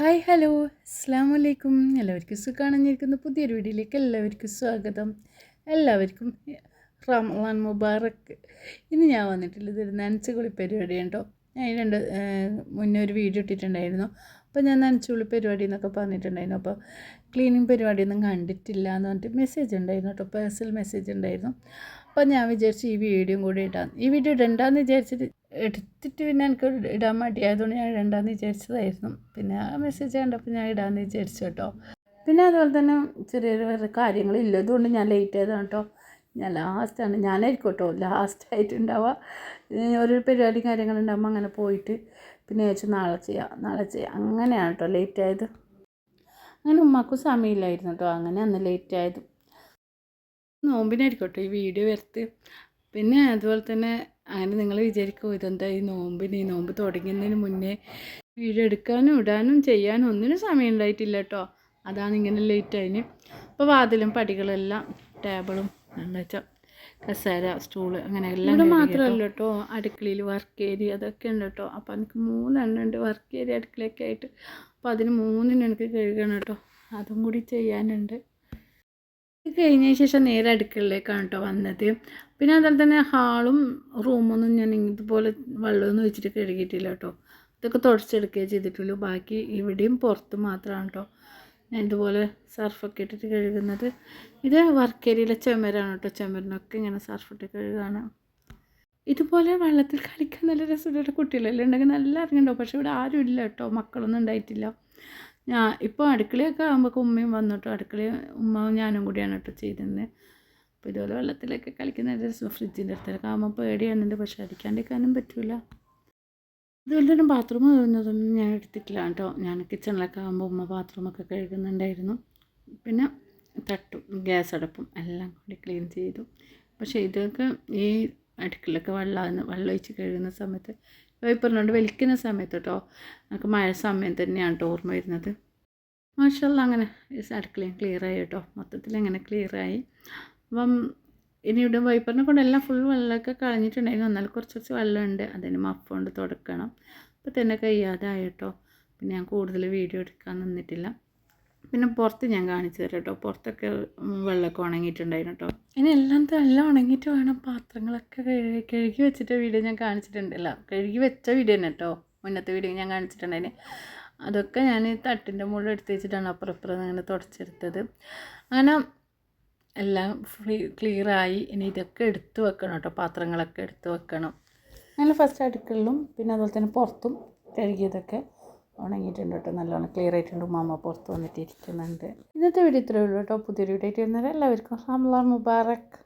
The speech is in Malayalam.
Hi hello. അസ്സാം വലൈക്കും എല്ലാവർക്കും സുഖമാണെന്നിരിക്കുന്ന പുതിയൊരു വീഡിയോയിലേക്ക് എല്ലാവർക്കും സ്വാഗതം. എല്ലാവർക്കും റമളാൻ മുബാറക്ക് ഇന്ന് ഞാൻ വന്നിട്ടുള്ളത് ഒരു നനച്ചുകുളി പരിപാടി ഉണ്ടോ ഞാൻ രണ്ട് മുന്നേ ഒരു വീഡിയോ ഇട്ടിട്ടുണ്ടായിരുന്നു. അപ്പോൾ ഞാൻ നനച്ചുകുളി പരിപാടി എന്നൊക്കെ പറഞ്ഞിട്ടുണ്ടായിരുന്നു. അപ്പോൾ ക്ലീനിങ് പരിപാടിയൊന്നും കണ്ടിട്ടില്ല എന്ന് പറഞ്ഞിട്ട് മെസ്സേജ് ഉണ്ടായിരുന്നു കേട്ടോ. പേഴ്സണൽ മെസ്സേജ് ഉണ്ടായിരുന്നു. അപ്പോൾ ഞാൻ വിചാരിച്ചു ഈ വീഡിയോയും കൂടി ഇടാം. ഈ വീഡിയോ ഇടണ്ടെന്ന് വിചാരിച്ചിട്ട് എടുത്തിട്ട് പിന്നെ എനിക്ക് ഇടാൻ മടിയായതുകൊണ്ട് ഞാൻ ഇടണ്ടെന്ന് വിചാരിച്ചതായിരുന്നു. പിന്നെ ആ മെസ്സേജ് കണ്ടപ്പോൾ ഞാൻ ഇടാമെന്ന് വിചാരിച്ചു കേട്ടോ. പിന്നെ അതുപോലെ തന്നെ ചെറിയ വേറെ കാര്യങ്ങളില്ലതുകൊണ്ട് ഞാൻ ലേറ്റ് ആയതാണ് കേട്ടോ. ഞാൻ ലാസ്റ്റാണ് ഞാനായിരിക്കും കേട്ടോ ലാസ്റ്റായിട്ട് ഉണ്ടാവുക ഏഹ് ഒരു പരിപാടി കാര്യങ്ങളുണ്ടാകുമ്പോൾ അങ്ങനെ പോയിട്ട് പിന്നെ ചോദിച്ചു നാളെ ചെയ്യാം നാളെ ചെയ്യാം. അങ്ങനെയാണ് കേട്ടോ ലേറ്റ് ആയത്. അങ്ങനെ ഉമ്മാക്കും സമയമില്ലായിരുന്നു കേട്ടോ. അങ്ങനെ അന്ന് ലേറ്റ് ആയത്. നോമ്പിനായിരിക്കും ഈ വീഡിയോ വരുത്ത്. പിന്നെ അതുപോലെ തന്നെ അങ്ങനെ നിങ്ങൾ വിചാരിക്കും ഇതെന്താ ഈ നോമ്പിന്? ഈ നോമ്പ് തുടങ്ങുന്നതിന് മുന്നേ വീഡിയോ എടുക്കാനും ഇടാനും ചെയ്യാനും ഒന്നിനും സമയം ഉണ്ടായിട്ടില്ല കേട്ടോ. അതാണ് ഇങ്ങനെ ലേറ്റ് അതിന് അപ്പോൾ വാതിലും പടികളെല്ലാം ടേബിളും എന്താ വെച്ചാൽ കസേര സ്റ്റൂൾ അങ്ങനെ എല്ലാം ഇവിടെ മാത്രമല്ല കേട്ടോ അടുക്കളയിൽ വർക്ക് ഏരിയ അതൊക്കെ ഉണ്ട് കേട്ടോ. അപ്പോൾ എനിക്ക് മൂന്നെണ്ണം ഉണ്ട് വർക്ക് ഏരിയ അടുക്കളയൊക്കെ ആയിട്ട്. അപ്പോൾ അതിന് മൂന്നിനും എനിക്ക് കഴുകണം കേട്ടോ. അതും കൂടി ചെയ്യാനുണ്ട്. ഇത് ശേഷം നേരെ അടുക്കളയിലേക്കാണ് കേട്ടോ വന്നത്. പിന്നെ അതുപോലെ തന്നെ ഹാളും റൂമൊന്നും ഞാൻ ഇതുപോലെ വെള്ളമൊന്നും വെച്ചിട്ട് കഴുകിയിട്ടില്ല കേട്ടോ ഇതൊക്കെ തുടച്ചെടുക്കുകയേ ചെയ്തിട്ടുള്ളൂ. ബാക്കി ഇവിടെയും പുറത്ത് മാത്രമാണ് കേട്ടോ ഞാൻ ഇതുപോലെ സർഫൊക്കെ ഇട്ടിട്ട് കഴുകുന്നത്. ഇത് വർക്ക് ഏരിയയിലെ ചുമരാണ് കേട്ടോ ചുമരിനൊക്കെ ഇങ്ങനെ സർഫിട്ട് കഴുകാണ് ഇതുപോലെ വെള്ളത്തിൽ കളിക്കാൻ നല്ല രസമുള്ള കുട്ടികളെല്ലാം ഉണ്ടെങ്കിൽ നല്ല ഇറങ്ങുന്നുണ്ടാവും പക്ഷേ ഇവിടെ ആരും ഇല്ല കേട്ടോ മക്കളൊന്നും ഉണ്ടായിട്ടില്ല. ഞാൻ ഇപ്പോൾ അടുക്കളയൊക്കെ ആകുമ്പോൾ ഉമ്മയും വന്നിട്ട് അടുക്കള ഉമ്മാവും ഞാനും കൂടിയാണ് കേട്ടോ ചെയ്തിരുന്നത് അപ്പോൾ ഇതുപോലെ വെള്ളത്തിലൊക്കെ കളിക്കുന്ന രസം ഫ്രിഡ്ജിന്റെ അടുത്തൊക്കെ ആകുമ്പോൾ പേടിയാണുണ്ട് പക്ഷേ അടിക്കാണ്ടിരിക്കാനും പറ്റില്ല അതുപോലെ തന്നെ ബാത്റൂം കഴുകുന്നതൊന്നും ഞാൻ എടുത്തിട്ടില്ല കേട്ടോ. ഞാൻ കിച്ചണിലൊക്കെ ആകുമ്പോൾ ഉമ്മ ബാത്റൂമൊക്കെ കഴുകുന്നുണ്ടായിരുന്നു. പിന്നെ തട്ടും ഗ്യാസ് അടുപ്പും എല്ലാം കൂടി ക്ലീൻ ചെയ്തു. പക്ഷേ ഇതൊക്കെ ഈ അടുക്കളൊക്കെ വെള്ളം വെള്ളം ഒഴിച്ച് കഴുകുന്ന സമയത്ത്. വൈപ്പറിനോട് വലിക്കുന്ന സമയത്ത് കേട്ടോ നമുക്ക് മഴ സമയം തന്നെയാണ് കേട്ടോ ഓർമ്മ വരുന്നത്. മാഷല്ല അങ്ങനെ അടുക്കളയും ക്ലിയറായി കേട്ടോ മൊത്തത്തിൽ അങ്ങനെ ക്ലിയറായി അപ്പം ഇനി ഇവിടെ വൈപ്പറിനെ കൊണ്ട് എല്ലാം ഫുൾ വെള്ളമൊക്കെ കളഞ്ഞിട്ടുണ്ടായിരുന്നു. എന്നാൽ കുറച്ച് കുറച്ച് വെള്ളമുണ്ട്. അതിന് മഫ് കൊണ്ട് തുടക്കണം. അപ്പോൾ തന്നെ കഴിയാതായി പിന്നെ ഞാൻ കൂടുതൽ വീഡിയോ എടുക്കാൻ നിന്നിട്ടില്ല. പിന്നെ പുറത്ത് ഞാൻ കാണിച്ചു തരാം കേട്ടോ പുറത്തൊക്കെ വെള്ളമൊക്കെ ഉണങ്ങിയിട്ടുണ്ടായിരുന്നു കേട്ടോ ഇനി എല്ലാം എല്ലാം ഉണങ്ങിയിട്ട് വേണം. പാത്രങ്ങളൊക്കെ കഴുകി കഴുകി വെച്ചിട്ട് വീഡിയോ ഞാൻ കാണിച്ചിട്ടുണ്ടല്ലോ കഴുകി വെച്ച വീഡിയോ തന്നെ കേട്ടോ മുന്നത്തെ വീഡിയോ ഞാൻ കാണിച്ചിട്ടുണ്ടായിന്. അതൊക്കെ ഞാൻ തട്ടിന്റെ മുകളിൽ എടുത്ത് വെച്ചിട്ടാണ് അപ്പുറം ഇപ്പുറം അങ്ങനെ തുടച്ചെടുത്തത്. അങ്ങനെ എല്ലാം ഫ്രീ ക്ലിയറായി ഇനി ഇതൊക്കെ എടുത്ത് വെക്കണം കേട്ടോ പാത്രങ്ങളൊക്കെ എടുത്ത് വെക്കണം. അങ്ങനെ ഫസ്റ്റ് അടുക്കളിലും പിന്നെ അതുപോലെ തന്നെ പുറത്തും കഴുകിയതൊക്കെ. ഉണങ്ങിയിട്ടുണ്ട് കേട്ടോ നല്ലോണം ക്ലിയർ ആയിട്ടുണ്ട്. ഉമ്മാമ്മ പുറത്ത് വന്നിട്ട് ഇരിക്കുന്നുണ്ട് ഇന്നത്തെ വീഡിയോ ഇത്രയേ ഉള്ളൂ കേട്ടോ. പുതിയൊരു വീഡിയോ ആയിട്ട് വരുന്നത് എല്ലാവർക്കും റംലാൻ മുബാറക്